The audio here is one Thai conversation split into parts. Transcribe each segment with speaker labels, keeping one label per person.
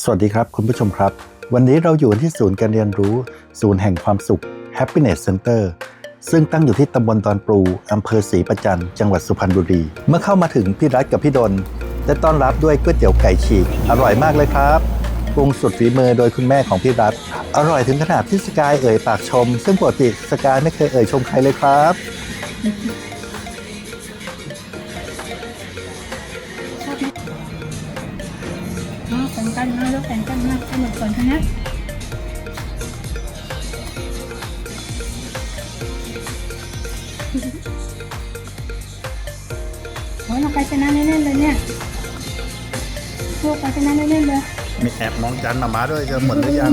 Speaker 1: สวัสดีครับคุณผู้ชมครับ วันนี้เราอยู่ที่ศูนย์การเรียนรู้ ศูนย์แห่งความสุข Happiness Center ซึ่งตั้งอยู่ที่ตำบลดอนปลูอำเภอศรีประจันจังหวัดสุพรรณบุรี เมื่อเข้ามาถึงพี่รัฐกับพี่ดนได้ต้อนรับด้วยก๋วยเตี๋ยวไก่ฉีก อร่อยมากเลยครับปรุงสุดฝีมือโดยคุณแม่ของพี่รัฐ อร่อยถึงขนาดที่สกายเอ่ยปากชม ซึ่งปกติสกายไม่เคยเอ่ยชมใครเลยครับ
Speaker 2: นุกก่อนชนะโอ้ยเราไปชนะแน่ๆเลยเนี่ยพวกไปชนะแน่ๆเลย
Speaker 1: มีแอบมองจันมามาด้วยจะหมดหรือยัง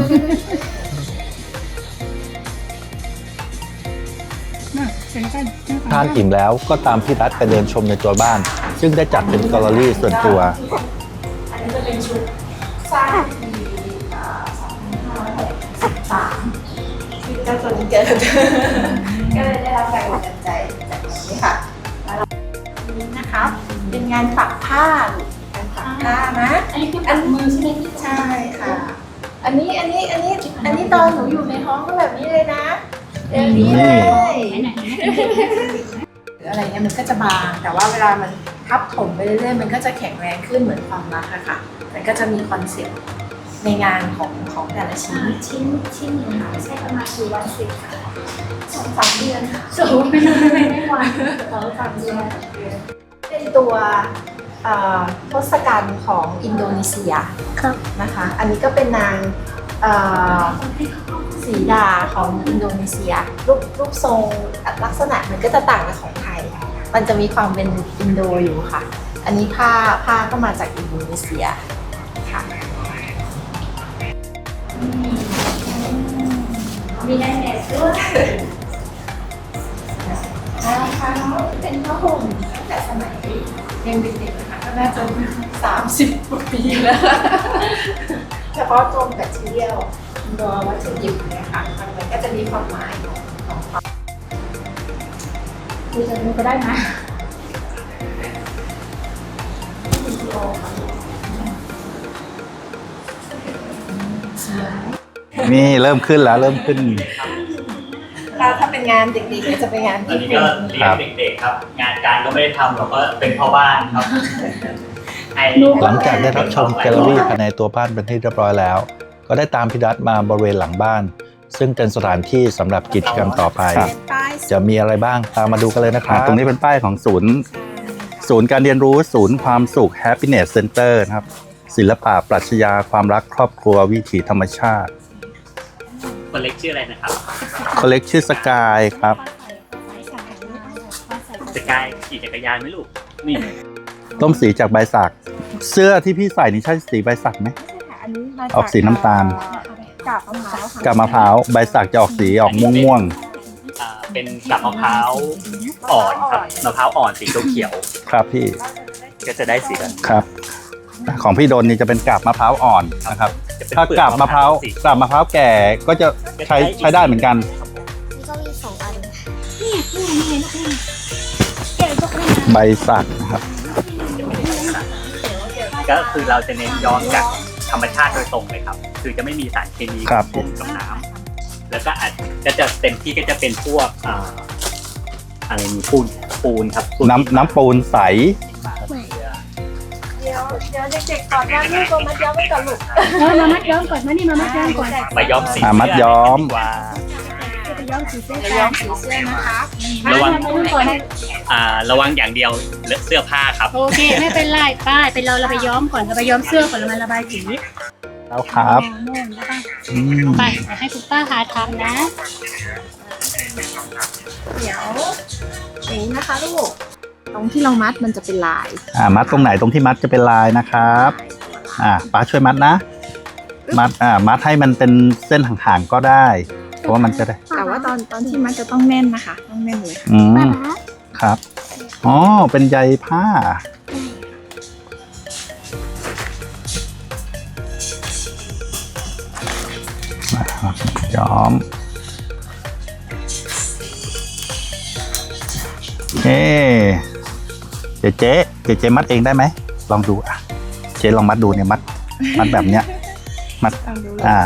Speaker 2: มาแข่งกันนะ
Speaker 1: ทานอิ่มแล้วก็ตามพี่รัฐไปเดินชมในตัวบ้าน ซึ่งได้จัดเป็นแกลเลอรี่ส่วนตัว
Speaker 3: อันนี้จะเป็นชุดสร้าง ปี2563ที่เจ้าตัวนี้เกิด ก็เลยได้รับแรงบันดาลใจจากตรงนี้ค่ะแล้วเราอันนี้นะคะเป็นงานปักผ้าลูกงานปักผ้านะ
Speaker 2: อันนี้คือปัดมือใช่ไหมพี่
Speaker 3: ใช่ค่ะ อันนี้อันนี้อันนี้อันนี้ตอนหนูอยู่ในท้องก็แบบนี้เลยนะเดี๋ยวนี้เลย
Speaker 2: ไหน
Speaker 3: หรืออะไรเงี้ยมันก็จะบางแต่ว่าเวลามันทับถมไปเรื่อยๆมันก็จะแข็งแรงขึ้นเหมือนความรักอะค่ะมันก็จะมีคอนเซ็ปต์ ในงานของของแต่ละชิ้น
Speaker 2: ชิ้นชิ้นหนึ่งค่ะใช้ประมาณกี่วันสิค่ะ
Speaker 3: สองสามเดือนค่ะ
Speaker 2: สูงไม่ได้ไม่ได้วัน
Speaker 3: สองสามเดือนเป็นตัวเอ่อทศกัณฐ์ของอินโดนีเซีย
Speaker 2: ครับ
Speaker 3: นะคะ อันนี้ก็เป็นนางเอ่อสีดาของอินโดนีเซีย รูปรูปทรงลักษณะมันก็จะต่างกับของไทย มันจะมีความเป็นอินโดอยู่ค่ะ อันนี้ผ้าผ้าก็มาจากอินโดนีเซีย
Speaker 2: มีได้แดดด้วย
Speaker 3: นะคะเป็นผ้าห่มตั้งแต่สมัยยังเด็กๆนะคะก็น่าจะสามสิบกว่าปีแล้ว เฉพาะตัวแบคทีเรียลตัววัตถุดิบเนี่ยค่ะมันก็จะมีความหมายของของความ
Speaker 2: ดูจะดูก็ได้นะ
Speaker 3: วิดีโอค่ะ
Speaker 1: นี่เริ่มขึ้นแล้วเริ่มขึ้น
Speaker 3: ถ้าถ้าเป็นงานเด็กๆเนี่ยจะเป็นงาน
Speaker 4: ตอน
Speaker 3: ที่
Speaker 4: นี้
Speaker 3: เป็น
Speaker 4: ก็เลี้ยงเด็กๆครับ งานการก็ไม่ได้ทำเราก็เป็นพ่อบ้านครับให้
Speaker 1: หลังจากได้รับชมแกลเลอรี่ภายในตัวบ้านเป็นที่เรียบร้อยแล้ว ก็ได้ตามพี่รัฐมาบริเวณหลังบ้าน ซึ่งเป็นสถานที่สำหรับกิจกรรมต่อไป
Speaker 3: ป้าย
Speaker 1: จะมีอะไรบ้างตามมาดูกันเลยนะครับ ตรงนี้เป็นป้ายของศูนย์ ศูนย์การเรียนรู้ศูนย์ความสุข Happiness Center นะครับ ศิลปะปรัชญาความรักครอบครัววิถีธรรมชาติ
Speaker 4: คนเล็กชื่ออะไรนะครับ
Speaker 1: คนเล็กชื่อสกายครับ
Speaker 4: จะกายขี่จักรยานไหมลูกนี่
Speaker 1: ต้มสีจากใบสัก เสื้อที่พี่ใส่นี่ใช่สีใบสักไหม
Speaker 3: อันนี้มาจาก
Speaker 1: ออกสีน้ำตาล
Speaker 3: กาบมะพร้าวค่ะ
Speaker 1: กับมะพร้าวใบสักจะออกสีออกม่วง
Speaker 4: อ่าเป็นกับมะพร้าวอ่อนครับมะพร้าวอ่อนสีเขียว
Speaker 1: ๆครับพี่
Speaker 4: ๆก็จะได้สีแบบ
Speaker 1: ครับ ของพี่โดนนี่จะเป็นกาบมะพร้าวอ่อนนะครับ
Speaker 4: จะเป็น
Speaker 1: ถ้ากาบมะพร้าว
Speaker 4: สี
Speaker 1: กาบมะพร้าวแก่ก็จะใช้ใช้ได้เหมือนกัน
Speaker 5: ก็มีสองอัน
Speaker 2: นี่นี่นี่นี่แกะพวกนี้นะ
Speaker 1: ใบสักนะครับ
Speaker 4: ก็คือเราจะเน้นย้อมจากธรรมชาติโดยตรงเลยครับ คือจะไม่มีสารเคมี
Speaker 1: ครับ
Speaker 4: ร่วมกับน้ำแล้วก็อาจก็จะเต็มที่ก็จะเป็นพวกอ่าอะไรมีปูนปูนครับปู
Speaker 1: น้ำน้ำปูนใส
Speaker 3: เดี๋ยวเดี๋ยวเด็กๆก่อนนะลูกเอามาย้อมไว้ก่อนลูก
Speaker 2: เออมามัดย้อมก่อนมานี่มามัดย้อมก่อน
Speaker 4: มาย้อมสี
Speaker 1: อ่ามัดย้อม
Speaker 4: ดีกว่า
Speaker 2: จะไปย้อมสีเส้น
Speaker 3: จะ
Speaker 2: กั
Speaker 3: ย้อนมสีเสื้อนะคะ
Speaker 4: ระวัง
Speaker 2: มาดูก่อน
Speaker 4: อ่า ระวังอย่างเดียวเลอะเสื้อผ้าครับ
Speaker 2: โอเคไม่เป็นไรป้ายไปเราเราไปย้อมก่อนเราไปย้อมเสื้อก่อนเรามาระบายสี
Speaker 1: แล้วครับ
Speaker 2: โน่นแล้วก็
Speaker 1: อืม
Speaker 2: ไปเดี๋ยวให้คุณป้าหาทำนะ
Speaker 3: เดี๋ยวอย่างนี้นะคะลูก ตรงที่เรามัดมันจะเป็นลาย
Speaker 1: อ่ามัดตรงไหนตรงที่มัดจะเป็นลายนะครับอ่าป้าช่วยมัดนะ มัดอ่ามัดให้มันเป็นเส้นห่างๆก็ได้ เพราะว่ามันจะได้
Speaker 3: แต่ว่าตอนตอนที่มัดจะต้องแน่นนะคะต้องแน่นเลย
Speaker 1: อืมครับอ๋อเป็นใยผ้านะครับย้อมโอ เคเจ๊เจ๊เจ๊เจ๊มัดเองได้ไหมลองดูอะเจ๊ลองมัดดูเนี่ยมัด มัดแบบเนี้ย มัด
Speaker 3: ลองดู
Speaker 1: อ่า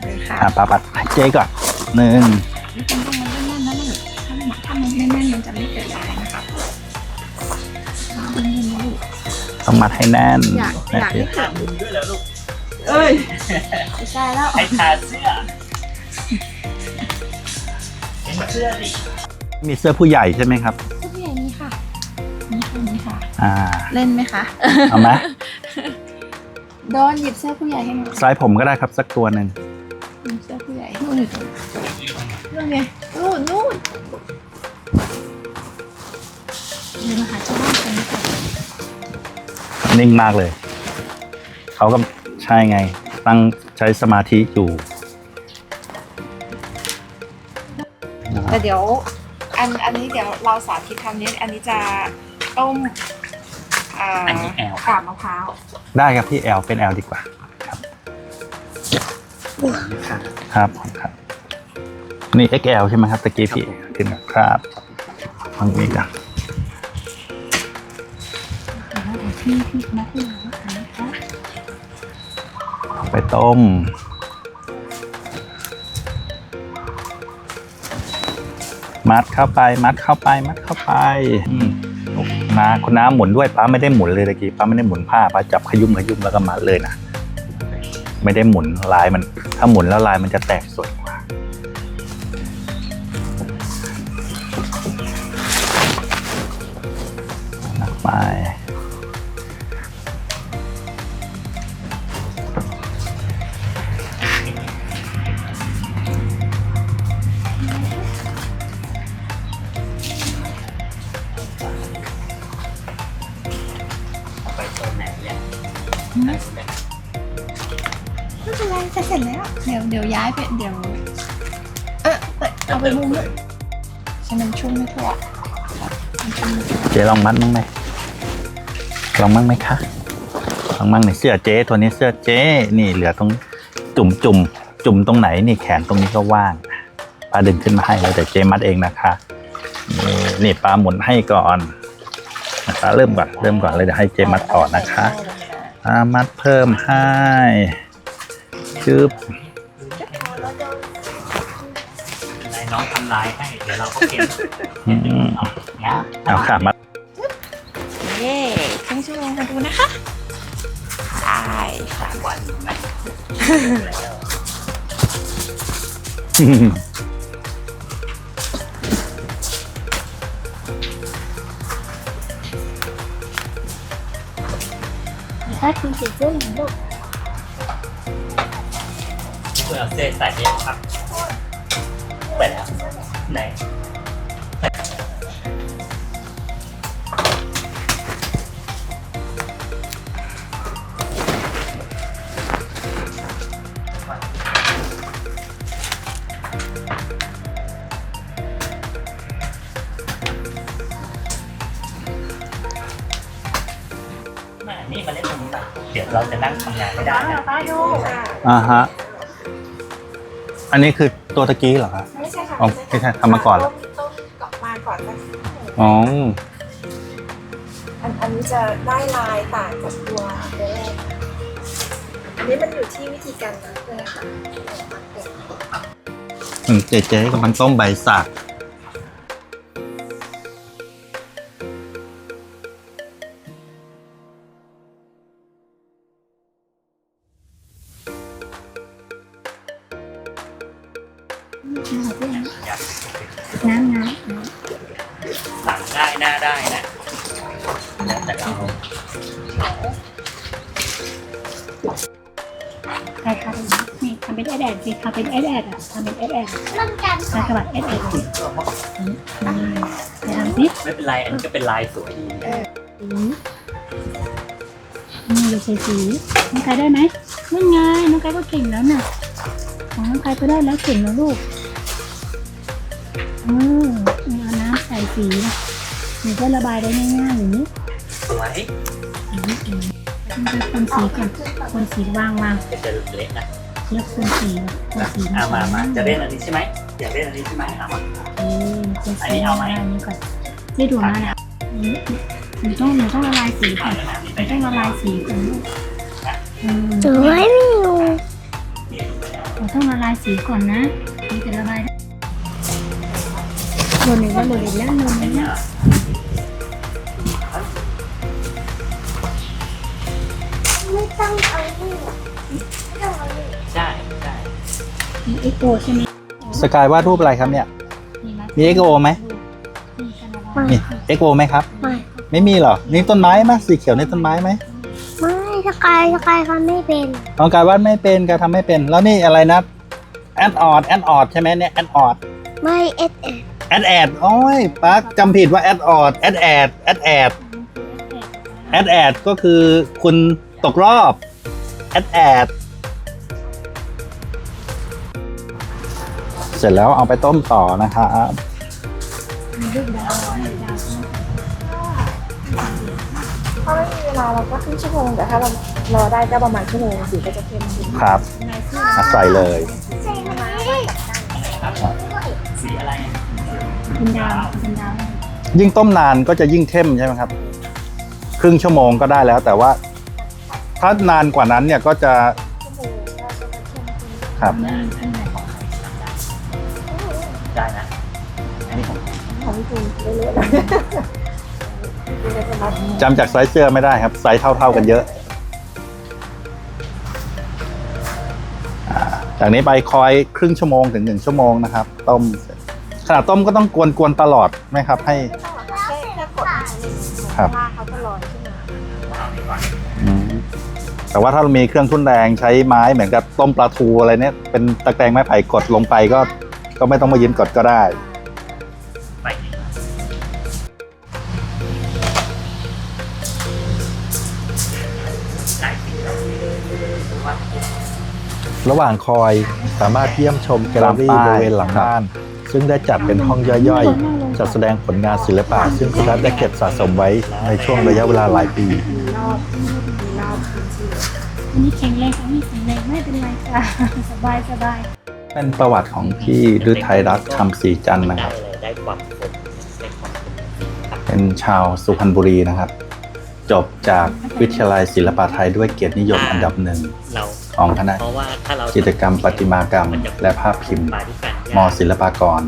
Speaker 3: เลยค่ะ
Speaker 1: อ่าปาปัดให้เจ๊ก่อนหนึ่ง
Speaker 3: ต้องมันแน่นๆนะลูกถ้ามันถ้ามันไม่แน่นมันจะไม่เกิดอะไรนะคะแน่นๆนะลูก
Speaker 1: ต้องมัดให้แน่น
Speaker 3: อยาก
Speaker 1: แน่
Speaker 3: อยาก
Speaker 1: เจ๊
Speaker 3: ให้เกิด
Speaker 4: มือด้วยแล้วลูก
Speaker 3: เอ้ยไม่ใช่แล้ว
Speaker 4: ให้ทาเสื้อเห็นเสื้อดิ
Speaker 1: มีเสื้อผู้ใหญ่ใช่ไหมครับ
Speaker 3: เล่นไหมคะ
Speaker 1: เอาไหม
Speaker 3: โดนหยิบเสื้อผู้ใหญ่ให้หนู
Speaker 1: สายผมก็ได้ครับสักตัวหนึ่ง
Speaker 3: หยิบเสื้อผู้ใหญ่นู่นนู่นไงนู่นนู่นเดี๋ยวมาหาเจ้าบ้านกันดีกว่า
Speaker 1: นิ่งมากเลย เขาก็ใช่ไง ตั้งใช้สมาธิอยู่
Speaker 3: แต่เดี๋ยว อันอันนี้เดี๋ยวเราสาธิตทำนี้อันนี้จะต้ม อ่า
Speaker 4: อันนี้แอล
Speaker 3: กาบมะพร้าว
Speaker 1: ได้ครับพี่แอลเป็นแอลดีกว่าครับครับครับ นี่ XL ใช่ไหมครับตะกี้พี่ขึ้นมาครับฟังนี้กัน
Speaker 2: พี่พี่มาที่ไหนนะคะ
Speaker 1: ไปต้ม มัดเข้าไป มัดเข้าไป มัดเข้าไปอืม นาคุณน้าหมุนด้วยป้าไม่ได้หมุนเลยตะกี้ป้าไม่ได้หมุนผ้าป้าจับขยุ่มขยุ่มแล้วก็มัดเลยนะไม่ได้หมุนลายมัน ถ้าหมุนแล้วลายมันจะแตกสวย
Speaker 4: เดี๋
Speaker 3: ยวเดี๋ยว เออเปิดเอาไปมุมนู้นใช่มันชุ่มไม่ทั่วมันชุ่มไม่ทั่ว
Speaker 1: เจ๊ลองมัดมั้งไหมลองมั้งไหมคะลองมั้งในอยเสื้อเจ๊ตัวนี้เสื้อเจ๊นี่เหลือตรงจุ่มจุ่มจุ่มตรงไหนนี่แขนตรงนี้ก็ว่างป้าดึงขึ้นมาให้แล้วแต่เจ๊มัดเองนะคะนี่นี่ป้าหมุนให้ก่อนป้าเริ่มก่อนเริ่มก่อนเลยเดี๋ยวให้เจ๊มัดต่อนะคะป้ามัดเพิ่มให้ชึบ
Speaker 4: ลายให้ เดี๋ยวเราก็เก็บ
Speaker 1: อืม
Speaker 4: เนี่ย
Speaker 1: เอาค่ะมัด
Speaker 3: เย้ครึ่งชั่วโมงมาดูนะคะได้ค่ะ
Speaker 4: วันนะแล้ว
Speaker 2: ถ้าคุณเก็บเสื้อหลังลูก
Speaker 4: เพื่อเอาเส้นใส่ไปครับไปแล้ว ไหนนี่มาเล่นตรงนี้ป่ะเดี๋ยวเราจะนั่งทำงานไม่ได้นะ
Speaker 3: ไปดู
Speaker 1: อ่าฮะ อันนี้คือตัวตะกี้เหรอครับ อ๋อไม่ใช่ทำมาก่อนเหรอ
Speaker 3: ต้มต้มกลับมาก่อนสัก
Speaker 1: อ๋อ
Speaker 3: อันอันนี้จะได้ลายต่างจากตัวตัวแรกนะอันนี้มันอยู่ที่วิธีการนับเลยค่ะ
Speaker 1: อืมเจ๊เจ๊กำลังต้มใบสัก
Speaker 4: เป็
Speaker 2: นไร
Speaker 4: อันนี้ก็เป็นลายสวยดีนะ
Speaker 2: สีนี่เราใช้สีน้องกายได้ไหมนั่นไงน้องกายก็เก่งแล้วน่ะ ของน้องกายก็ได้แล้วเก่งแล้วลูกเออนี่เอาน้ำใส่สีนะหนูก็ระบายได้ง่ายๆอย่างนี้
Speaker 4: สวย
Speaker 2: มันจะคนสีก่อนคนสีวางวาง
Speaker 4: ก็จะเละนะ
Speaker 2: เลือกคนสีคนสี
Speaker 4: เอามามาจะเล่นอันนี้ใช่ไหมอยากเล่นอันนี้ใช่ไหมเอามา
Speaker 2: เออคน
Speaker 4: อัน
Speaker 2: สี
Speaker 4: นี้เอาไหม
Speaker 2: อันนี้ก่อนไม่ดูนะนะ หนูต้องหนูต้องละลายสีก่อนหนูต้องละลายสีก่อนลูกอืม
Speaker 5: สวยไหม
Speaker 2: ต้องละลายสีก่อนนะถึงจะละลายได้โดนหนึ่งก็โดนอีกแล้วโดนหนึ่งแล้ว
Speaker 5: ไม่ต้องเอาลูกไม่ต้องเอาลูก
Speaker 4: ใช่ใช่
Speaker 2: มีเอ็กโกใช่ไหม
Speaker 1: สกายวาดรูปอะไรครับเนี่ย
Speaker 2: มีไหม
Speaker 1: มี XO ไหม
Speaker 2: มีกันละลาย
Speaker 1: นี่เอ็กโไหมครับ
Speaker 5: ไม่
Speaker 1: ไม่มีเหรอ นี่ต้นไม้ไหมสีเขียวนี่ต้นไม้ไหม
Speaker 5: ไม่สกายสกายเขาไม่เป็น
Speaker 1: น้องกายวาดไม่เป็นกายทำไม่เป็น แล้วนี่อะไรนะแอดออดแอดออดใช่ไหมเนี่ยแอดออด
Speaker 5: ไม่เอสเอส
Speaker 1: แอดแอดโอ้ยปักจำผิดว่าแอดออดแอดแอดแอดแอดแอดแอดก็คือคุณตกรอบแอดแอดเสร็จแล้วเอาไปต้มต่อนะครับ
Speaker 2: มีลูกดาวมีดาว
Speaker 3: ถ้าไม่มีเวลาเราก็ครึ่งชั่วโมงแต่ถ้าเรารอได้ก็ประมาณชั่วโมงสีก็จะเข้มขึ้น
Speaker 1: ครับ
Speaker 2: นายชื่อ
Speaker 1: อะใส่เลย
Speaker 5: ใช่ไหม
Speaker 4: สีอะไร
Speaker 2: เป็นดาวเป็นดาว
Speaker 1: ยิ่งต้มนานก็จะยิ่งเข้มใช่ไหมครับ ครึ่งชั่วโมงก็ได้แล้ว แต่ว่า ถ้านานกว่านั้นเนี่ยก็จะ
Speaker 3: ชั่วโมงก็จะเข้มขึ้น
Speaker 1: ครับ
Speaker 2: นี่ขึ้นไหนของ
Speaker 3: จะรับ
Speaker 1: จำจากไซส์เสื้อไม่ได้ครับ ไซส์เท่า ๆกันเยอะอ่าจากนี้ไปคอยครึ่งชั่วโมงถึงหนึ่งชั่วโมงนะครับ ต้มเสร็จขณะต้มก็ต้องกวนๆตลอดไหมครับ ให้
Speaker 3: แค่แค่กดนิดนึง
Speaker 1: ครับ
Speaker 3: ลากเขาจะลอยขึ้นมา
Speaker 1: อืมแต่ว่าถ้าเรามีเครื่องทุ่นแรงใช้ไม้เหมือนกับต้มปลาทูอะไรเนี่ยเป็นตะแกรงไม้ไผ่กดลงไปก็ก็ไม่ต้องมายืนกดก็ได้ ระหว่างคอยสามารถเยี่ยมชมแกลเลอรี่บริเวณหลังบ้าน ซึ่งได้จัดเป็นห้องย่อยๆ จัดแสดงผลงานศิลปะ ซึ่งคุณรัฐได้เก็บสะสมไว้ในช่วงระยะเวลาหลายปี
Speaker 2: มีรอบมีรอบอันนี้แข็งแรงอันนี้แข็งแรงไม่เป็นไรค่ะ สบายสบาย
Speaker 1: เป็นประวัติของพี่ฤทัยรัตน์คำศรีจันทร์นะครับ
Speaker 4: ได้เลยได้ความคมได้ความคม
Speaker 1: เป็นชาวสุพรรณบุรีนะครับ จบจากวิทยาลัยศิลปะไทยด้วยเกียรตินิยมอันดับหนึ่ง
Speaker 4: เรา
Speaker 1: ของคณะ
Speaker 4: เพราะว่าถ้าเรา
Speaker 1: จิตรกรรมประติมากรรม และภาพพิมพ์
Speaker 4: มาด้วยกัน
Speaker 1: มศิลปากร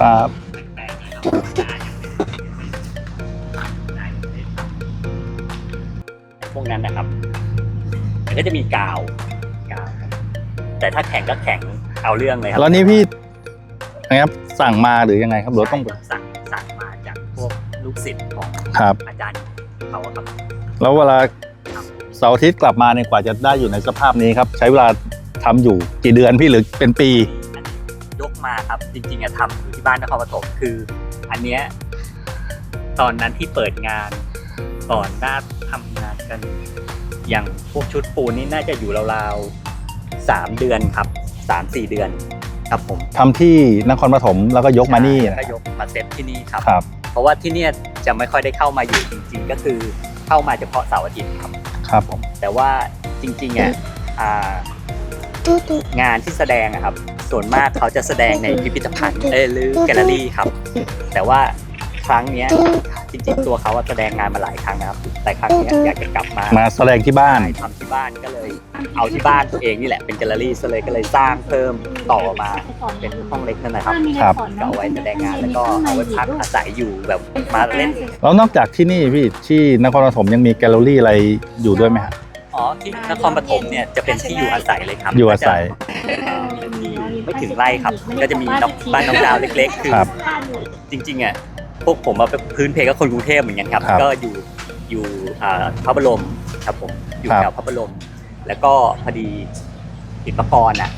Speaker 1: ครับ
Speaker 4: พวกนั้นนะครับมันก็จะมีกาวกาวครับแต่ถ้าแข็งก็แข็งเอาเรื่องเลยครั
Speaker 1: แล้วนี่พี่นะครับสั่งมาหรือยังไงครับหรือว่าต้อง
Speaker 4: สั่งสั่งมาจากพวกลูกศิษย์ของ
Speaker 1: ครับ
Speaker 4: อาจารย์เขาอะครับ
Speaker 1: แล้วเวลาเสาร์อาทิตย์กลับมาเนี่ยกว่าจะได้อยู่ในสภาพนี้ครับ ใช้เวลาทำอยู่กี่เดือนพี่หรือเป็นปี
Speaker 4: ย กมาครับ จริงๆอะทำอยู่ที่บ้านนครปฐมคือ อันเนี้ยตอนนั้นที่เปิดงานก่อนหน้าทำงานกัน อย่างพวกชุดปูนนี่น่าจะอยู่ราวๆสามเดือนครับสามสี่เดือนครับผม
Speaker 1: ทำที่นครปฐมแล้วก็ยกมานี่
Speaker 4: ใช่
Speaker 1: นะ
Speaker 4: ก็ยกมาเซตที่นี่ครับ
Speaker 1: ครับ
Speaker 4: เพราะว่าที่เนี่ยจะไม่ค่อยได้เข้ามาอยู่จริง ๆ ก็คือเข้ามาเฉพาะเสาร์อาทิตย์ครับ
Speaker 1: ครับผม
Speaker 4: แต่ว่าจริงๆอะอ่า
Speaker 5: ตุ๊ตุ๊
Speaker 4: งานที่แสดงอะครับ ส่วนมากเขาจะแสดงในพิพิธภัณฑ์เอยหรือแกลเลอรี่ครับ แต่ว่าครั้งเนี้ยจริงๆตัวเขาอะแสดงงานมาหลายครั้งนะครับ แต่ครั้งเนี้ยอยากจะกลับมา
Speaker 1: มาแสดงที่บ้าน
Speaker 4: ทำที่บ้านก็เลย เอาที่บ้านตัวเองนี่แหละเป็นแกลเลอรี่ซะเลยก็เลยสร้างเพิ่มต่อมาเป็นห้องเล็กนั่นนะครับ
Speaker 1: ครับ
Speaker 4: ก็เอาไว้แสดงงานแล้วก็เอาไว้พักอาศัยอยู่แบบมาเล่น
Speaker 1: แล้วนอกจากที่นี่พี่ที่นครปฐมยังมีแกลเลอรี่อะไรอยู่ด้วยไหมฮะ
Speaker 4: อ๋อที่นครปฐมเนี่ยจะเป็นที่อยู่อาศัยเลยครับ
Speaker 1: อยู่อาศัย
Speaker 4: จะมี ไม่ถึงไร่ครับ ก็จะมีน้องบ้านน้องดาวเล็ก ๆ คือ
Speaker 1: ครับ
Speaker 4: จริงๆอะพวกผมมาพื้นเพก็คนกรุงเทพเหมือนกันครับ
Speaker 1: ครับ
Speaker 4: ก็อยู่อยู่อ่าพระบรมครับผมอยู่
Speaker 1: ครับ
Speaker 4: แถวพระบรม แล้วก็พอดีอิปกรณ์อะ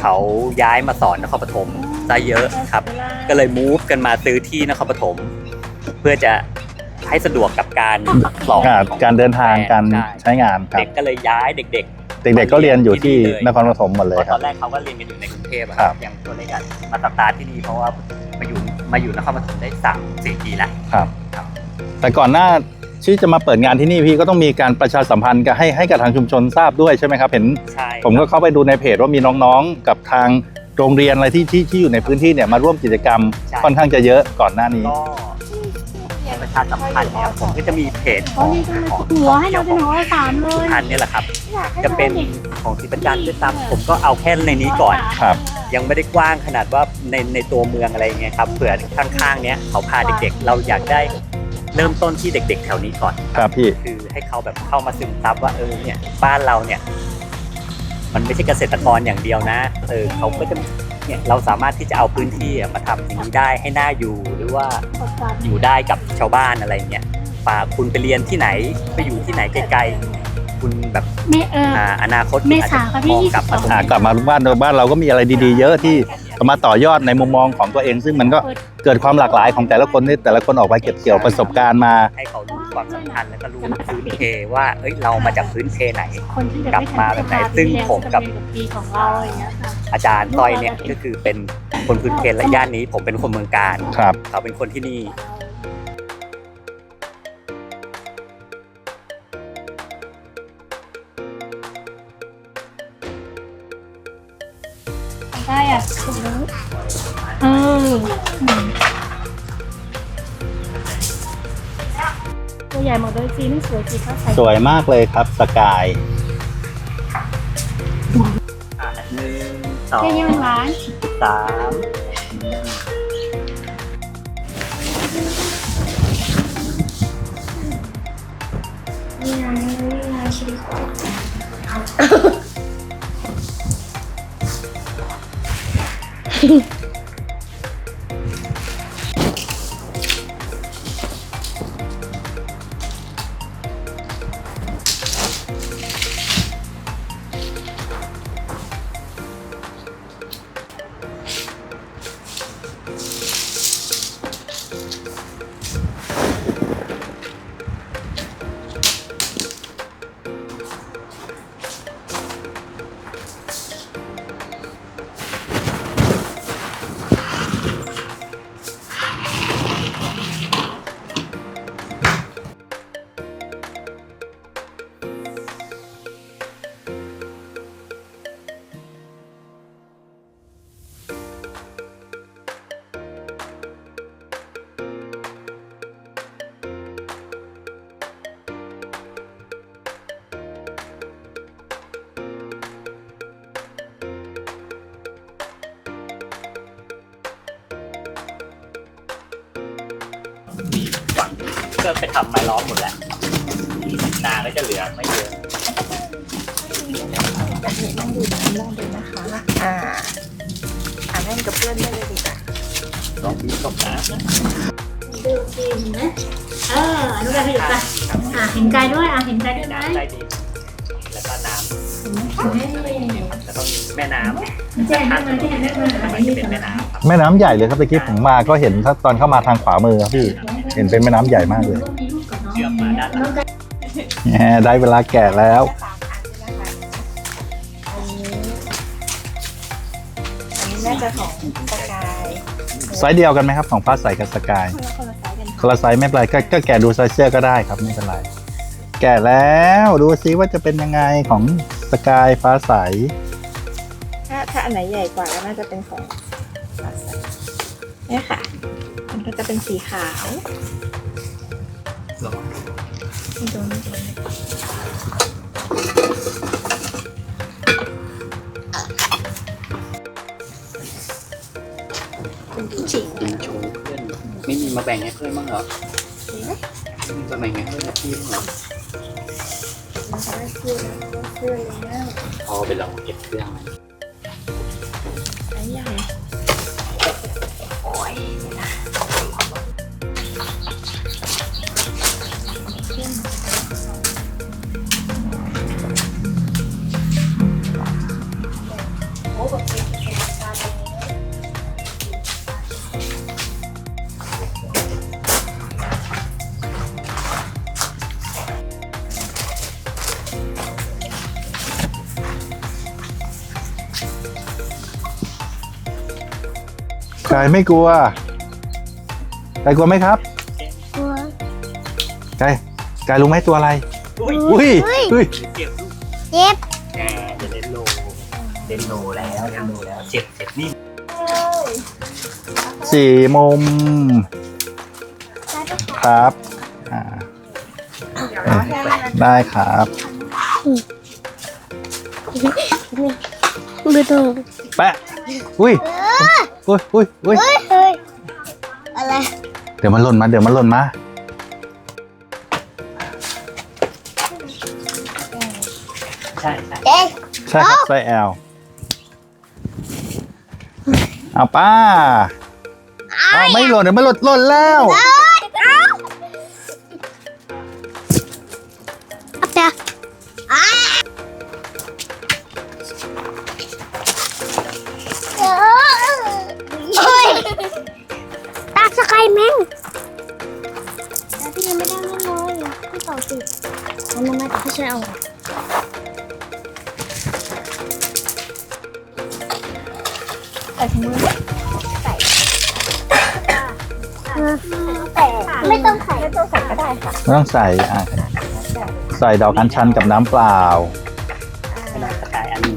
Speaker 4: เขาย้ายมาสอนนครปฐมได้เยอะครับ ก็เลยมูฟกันมาซื้อที่นครปฐมเพื่อจะให้สะดวกกับการสอน
Speaker 1: อ่าการเดินทางการ
Speaker 4: ใช่
Speaker 1: ใช้งานครั
Speaker 4: เด็
Speaker 1: บ
Speaker 4: กก็เลยย้ายเด็ก
Speaker 1: เด็กๆก็เรียนอยู่ที่นครปฐมหมด
Speaker 4: ๆ
Speaker 1: เล
Speaker 4: เพ
Speaker 1: ย
Speaker 4: ราะ
Speaker 1: ค
Speaker 4: ต
Speaker 1: รั
Speaker 4: อบ นแรกเขาก็เรียนกันอยู่ในกรุงเทพอะ
Speaker 1: ครับ
Speaker 4: อย่างตัวเล็กอะมาสตาร์ทที่นี่เพราะว่ามาอยู่มาอยู่นครปฐมได้สามสี่ปีแล้ว
Speaker 1: ครับ
Speaker 4: ครับ
Speaker 1: แต่ก่อนหน้าที่จะมาเปิดงานที่นี่พี่ก็ต้องมีการประชาสัมพันธ์กับให้ให้กับทางชุมชนทราบด้วยใช่ไหมครับ เห็น
Speaker 4: ใช่
Speaker 1: ผมก็เข้าไปดูในเพจว่ามีน้องๆ กับทางโรงเรียนอะไรที่ที่ที่อยู่ในพื้นที่เนี่ยมาร่วมกิจกรรมค่อนข้างจะเยอะก่อนหน้านี้
Speaker 4: ก็ ประชาสัมพันธ์เนี่ยผมก็จะมีเพจ
Speaker 2: อ๋อนี่ต้องมาหัวให้เราเป็นหัวสามเลย
Speaker 4: พันธ์เนี่ยแหละครับ จะเป็นของศิประจันทร์ด้วยซ้ำผมก็เอาแค่ในนี้ก่อน
Speaker 1: ครับ
Speaker 4: ยังไม่ได้กว้างขนาดว่าในในตัวเมืองอะไรเงี้ยครับเผื่อข้างๆเนี้ยเขาพาเด็กๆ เราอยากได้เริ่มต้นที่เด็ก ๆ แถวนี้ก่อน
Speaker 1: ครับพี่
Speaker 4: คือให้เขาแบบเข้ามาซึมซับว่าเออเนี่ยบ้านเราเนี่ย มันไม่ใช่เกษตรกรอย่างเดียวนะเออเขาก็จะ เนี่ยเราสามารถที่จะเอาพื้นที่อะมาทำอย่างนี้ได้ให้น่าอยู่หรือว่าอยู่ได้กับชาวบ้านอะไรเงี้ยป่าคุณไปเรียนที่ไหนไปอยู่ที่ไหนไกลๆคุณแบบ
Speaker 2: ไม่เออ
Speaker 4: อ่าอนาคต
Speaker 2: เม
Speaker 4: คุณอาจ
Speaker 2: ษา
Speaker 4: จะ
Speaker 2: ค่ะ
Speaker 4: ม
Speaker 2: พี่
Speaker 4: องกลับมาตรง
Speaker 1: อ่า
Speaker 4: นี้
Speaker 1: กลับมาบ้านบ้านเราก็มีอะไรดีๆ เยอะที่ สามารถต่อยอดในมุมมองของตัวเอง ซึ่งมันก็เกิดความหลากหลายของแต่ละคนที่แต่ละคนออกไปเก็บเกี่ยวประสบการณ์มา
Speaker 4: ให้เขารู้ความสำคัญแล้วก็รู้พื้นเพว่าเอ้ยเรามาจากพื้นเพไหน
Speaker 2: คนที่
Speaker 4: กลับมาแบบไหนซึ่งผมกับ
Speaker 2: ปีของเราอย่างเงี้ยค่ะ
Speaker 4: อาจารย์ต้อยเนี่ยก็คือเป็นคนพื้นเพและย่านนี้ ผมเป็นคนเมืองการ
Speaker 1: ครับ
Speaker 4: เขาเป็นคนที่นี่
Speaker 2: ได้อะ ตัวใหญ่หมดเลยจีนี่สวยจีเขาใส่
Speaker 1: สวยมากเลยครับสกาย
Speaker 4: อะหนึ่งสอง
Speaker 2: แค่นี้มันหวาน
Speaker 4: สาม
Speaker 5: นี่ไงนี่ไงชีวิต
Speaker 4: ก็ไปทำไม้ล้อมหมดแล้วนาก็จะเหลือไม่เยอะ
Speaker 3: แบบนี้ลองดูนะลองดูนะคะ อ่าอ่าเล่นกับเพื่อนได้เลยดีกว่า
Speaker 4: ลองดูตกน้ำนะ
Speaker 2: ดูจีเห็นไหมเอออนุกายขยับไปอะเห็นกายด้วยอะเห็นกายด้วยไหม
Speaker 4: น้ำใต้ดินแล้วก็น้ำแล้วก็แม่น้ำ
Speaker 2: แจ้งได้มาแจ้งได้มา
Speaker 4: ทำไมจะเป็นแม่น้ำครับ
Speaker 1: แม่น้ำใหญ่เลยครับเมื่อกี้ผมมาก็เห็นถ้าตอนเข้ามาทางขวามือครับพี่ เห็นเป็นแม่น้ำใหญ่มากเลย
Speaker 2: มีลูกกับน้อง
Speaker 4: เชื่อมมาด้านหลัง
Speaker 1: แหมได้เวลาแก่แล้ว
Speaker 3: สามอันใช่ไหมคะอันนี้อันนี้น่าจะของสกาย
Speaker 1: ไซส์เดียวกันไหมครับของฟ้าใสกับสกาย
Speaker 3: คนละไซส์กัน
Speaker 1: คนละไซส์ไม่เป็นไรก็ก็แกะดูไซส์เสื้อก็ได้ครับไม่เป็นไร แกะแล้วดูซิว่าจะเป็นยังไงของสกายฟ้าใส
Speaker 3: ถ้าถ้าอันไหนใหญ่กว่าก็น่าจะเป็นของฟ้าใสเนี่ยค่ะมัน ก็จะเป็นสีขาวไม่โดนไม่โดนเป็นผู้จิ๋ง
Speaker 4: กินโชว์เพื่อนไม่มีมาแบ่งให้เพื่อนบ้างเหรอ
Speaker 3: ดีไหม
Speaker 4: ไม่มีมาแบ่งให้เพื่อนกับพี่บ้างเหรอ
Speaker 3: มันจะได้เสื้อแล้วเสื้อแล้ว
Speaker 4: พอไปลองเก็บเครื่องมัน
Speaker 3: ไม่
Speaker 1: กลัวกายกลัวไหมครับ
Speaker 5: กลัว
Speaker 1: กายกายรู้ไหมตัวอะไร
Speaker 4: อุ้ย
Speaker 1: อุ้ย
Speaker 5: อุ้ย
Speaker 1: อุ้ย
Speaker 4: เจ็บลูก
Speaker 5: เจ็บ
Speaker 4: แหมจะเล่นโลเล่นโลแล้วเล่นโลแล้วเจ็บเจ็บนี่
Speaker 1: สี่มุมครับอ่าได้ครับ
Speaker 5: ไม่ต้อง
Speaker 1: แปะอุ้ย อุ้ยอุ้ยอุ้ย
Speaker 5: เฮ้ยเฮ้ยอะไร
Speaker 1: เดี๋ยวมันหล่นมา เดี๋ยวมันหล่นมา
Speaker 4: ใช่ใช่
Speaker 5: เอ๊ะ
Speaker 1: ใช่ครับไซแอลเอาป้าเอาไม่หล่นเดี๋ยวมันหล่นหล่นแล้ว
Speaker 5: เอาเอา เอาใส่
Speaker 3: ถุงมือไหม
Speaker 5: ไม่ต้องใส่
Speaker 3: ไม่ต้องใส่ก็ได้ค่ะ
Speaker 1: ไม่ต้องใส่อะใส่ดอกอัญชันกับน้ำเปล่า
Speaker 4: ขนาดสกายอันนี้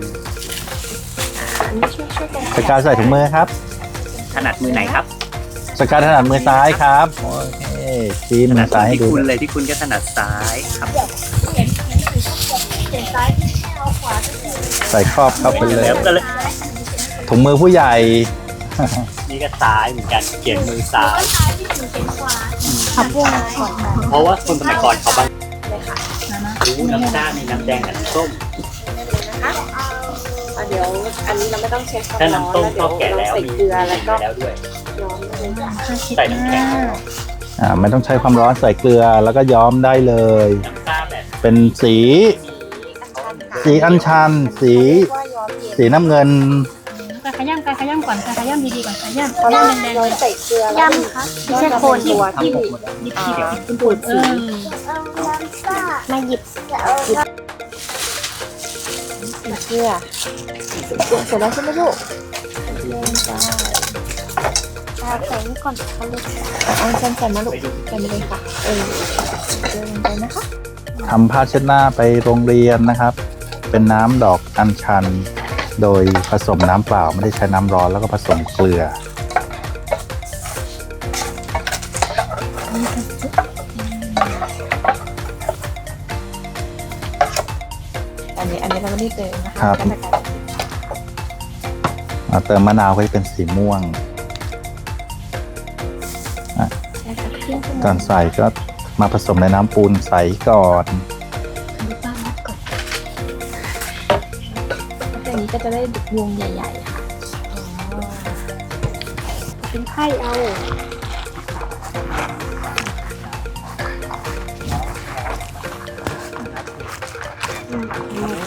Speaker 3: อันนี้ช่วยช่วยกัน
Speaker 1: สกายใส่ถุงมือครับ
Speaker 4: ถนัดมือไหนครับ
Speaker 1: สกายถนัดมือซ้ายครับโอเคชี้
Speaker 4: ถ
Speaker 1: มื
Speaker 4: นั
Speaker 1: อ
Speaker 4: ด
Speaker 1: ซ้ายให้
Speaker 4: ที่
Speaker 1: ดู
Speaker 4: คุณเลยที่คุณก็ถนัดซ้ายครับ
Speaker 1: ใส่ครอบเข้าไปเลย
Speaker 4: แล้วก็เลย
Speaker 1: ถุงมือผู้ใหญ่
Speaker 4: นี่ก็ซ้ายเหมือนกันเขียนมือซ้าย
Speaker 3: ขับวงก่อน
Speaker 4: เพราะว่าคนสมัยก่อนเขาบาง
Speaker 3: เลยค่ะ
Speaker 4: รู้น้ำด้านมีน้ำแดงกับน้ำส้ม
Speaker 3: นะคะอะเดี๋ยวอันนี้เราไม่ต้องเช็ค
Speaker 4: ถ้าน้ำส้ม
Speaker 3: แล้ว
Speaker 4: ก็
Speaker 3: เดี๋ยว
Speaker 4: แก่
Speaker 3: เรา
Speaker 4: แล้ว
Speaker 3: ใส่
Speaker 4: มี
Speaker 3: เกลือแล้วก็
Speaker 4: แล้วด้วย
Speaker 3: ย้อมเลย
Speaker 4: ใส่น้ำแข็ง
Speaker 1: อ่าไม่ต้องใช้ความร้อนใส่เกลือแล้วก็ย้อมได้เลย
Speaker 4: น้ำตาลแบบ
Speaker 1: เป็นสี สีอัญชัน สี
Speaker 3: ว่าย้อมเย็น
Speaker 1: สีน้ำเงิน
Speaker 2: กายขย้ำกายขย้ำก่อนกายขย้ำดีๆก่อนขย้ำ
Speaker 3: เพราะเรา
Speaker 2: แดงๆ
Speaker 3: เรา
Speaker 2: เลย
Speaker 3: ใส่เกลือแล้ว
Speaker 5: ยำค่ะไม่ใช่โคน
Speaker 3: ตัวที่
Speaker 4: ทำหมดหมดแล้ว
Speaker 2: หยิบ
Speaker 3: อ่า
Speaker 2: หยิบหยิบ
Speaker 3: คุณปูด
Speaker 2: เอ
Speaker 3: สี
Speaker 2: อ
Speaker 5: มาหยิบ
Speaker 3: สีเกลือเสร็จแล้วใช่ไหมลูกเริ่มจ้า
Speaker 5: เอาใส่นี่ก่อนเขาเลย
Speaker 3: เอาอันชันใส่มาลูกใส่มาเลยค่ะ เออเริ่มไปนะคะ
Speaker 1: ทำผ้าเช็ดหน้าไปโรงเรียนนะครับ เป็นน้ำดอกอัญชัน โดยผสมน้ำเปล่าไม่ได้ใช้น้ำร้อนแล้วก็ผสมเกลือ
Speaker 3: อันนี้อันนี้เราไม่ได้เติมนะคะ
Speaker 1: ครับ
Speaker 3: ก็จะกลายเป็น
Speaker 1: อ่าเติมมะนาวก็จะเป็นสีม่วง
Speaker 3: ใช่ค่ะเครื่องปรุง
Speaker 1: ก่อนใส่ก็ มาผสมในน้ำปูนใสก่อน
Speaker 2: ดูป้ามัดก่อน
Speaker 3: แล้วอย่างนี้ก็จะได้วงใหญ่ๆค่ะ
Speaker 5: เป็นไข่เอา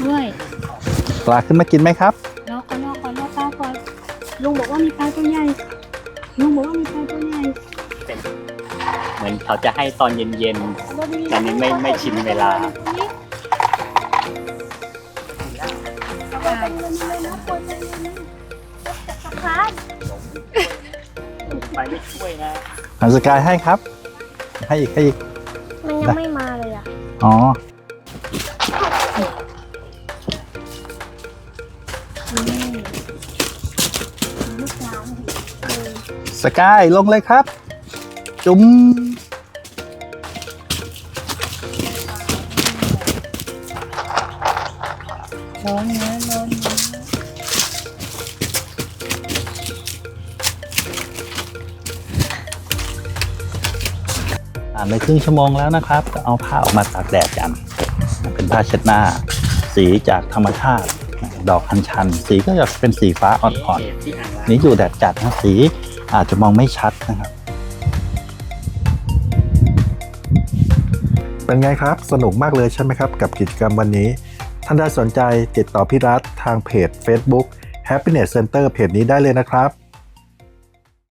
Speaker 2: ด้วย
Speaker 1: ปลาขึ้นมากินไหมครับ
Speaker 2: รอก่อนรอก่อนรอปลาก่อนลุงบอกว่ามีปลาตัวใหญ่ลุงบอกว่ามีปลาตัวใหญ่
Speaker 4: เห มือนเขาจะให้ตอนเย็นๆแต่นี้ไม่ไม่ชินเวลา ไปไม่ช่วยนะ
Speaker 1: หันสกายให้ครับ ให้อีกให้อีก
Speaker 5: มันยังไม่มาเลยอะ
Speaker 1: อ๋อ สกายลงเลยครับ จุ๊ม
Speaker 2: ร้อนนะร้อนนะ
Speaker 1: ผ่านไปครึ่งชั่วโมงแล้วนะครับ ก็เอาผ้าออกมาตากแดดกัน เป็นผ้าเช็ดหน้า สีจากธรรมชาติ ดอกอัญชัน สีก็จะเป็นสีฟ้าอ่อน
Speaker 4: ก่อ่างล้าง
Speaker 1: ๆนี่อยู่แดดจัดนะสีอาจจะมองไม่ชัดนะครับ เป็นไงครับ สนุกมากเลยใช่ไหมครับ กับกิจกรรมวันนี้ ท่านใดสนใจติดต่อพี่รัฐทางเพจ Facebook Happiness Center เพจนี้ได้เลยนะครับ